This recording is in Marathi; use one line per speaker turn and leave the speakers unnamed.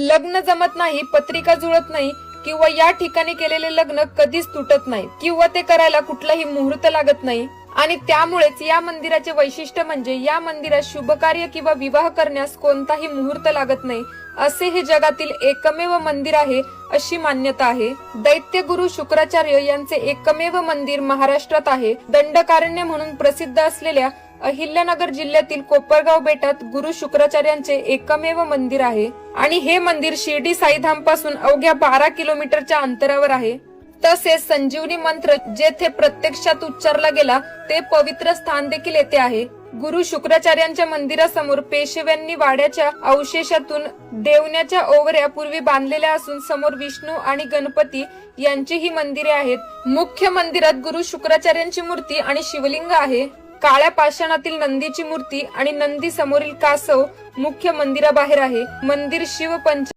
लग्न जमत नाही पत्रिका जुळत नाही किंवा या ठिकाणी केलेले लग्न कधीच तुटत नाही किंवा ते करायला कुठलाही मुहूर्त लागत नाही. आणि त्यामुळेच या मंदिराचे वैशिष्ट्य म्हणजे या मंदिरात शुभकार्य किंवा विवाह करण्यास कोणताही मुहूर्त लागत नाही. असे हे जगातील एकमेव मंदिर आहे अशी मान्यता आहे. दैत्य गुरु शुक्राचार्य यांचे एकमेव मंदिर महाराष्ट्रात आहे. दंडकारण्य म्हणून प्रसिद्ध असलेल्या अहिल्यानगर जिल्ह्यातील कोपरगाव बेटात गुरु शुक्राचार्यांचे एकमेव मंदिर आहे. आणि हे मंदिर शिर्डी साईधामपासून अवघ्या बारा किलोमीटरच्या अंतरावर आहे. तसेच संजीवनी मंत्र जेथे प्रत्यक्षात उच्चारला गेला ते पवित्र स्थान देखील येथे आहे. गुरु शुक्राचार्यांच्या मंदिरासमोर पेशव्यांनी वाड्याच्या अवशेषातून देवण्याच्या ओवऱ्या पूर्वी बांधलेल्या असून समोर विष्णू आणि गणपती यांची ही मंदिरे आहेत. मुख्य मंदिरात गुरु शुक्राचार्यांची मूर्ती आणि शिवलिंग आहे. काळ्या पाषाणातील नंदीची मूर्ती आणि नंदी समोरील कासव मुख्य मंदिराबाहेर आहे. मंदिर शिव पंच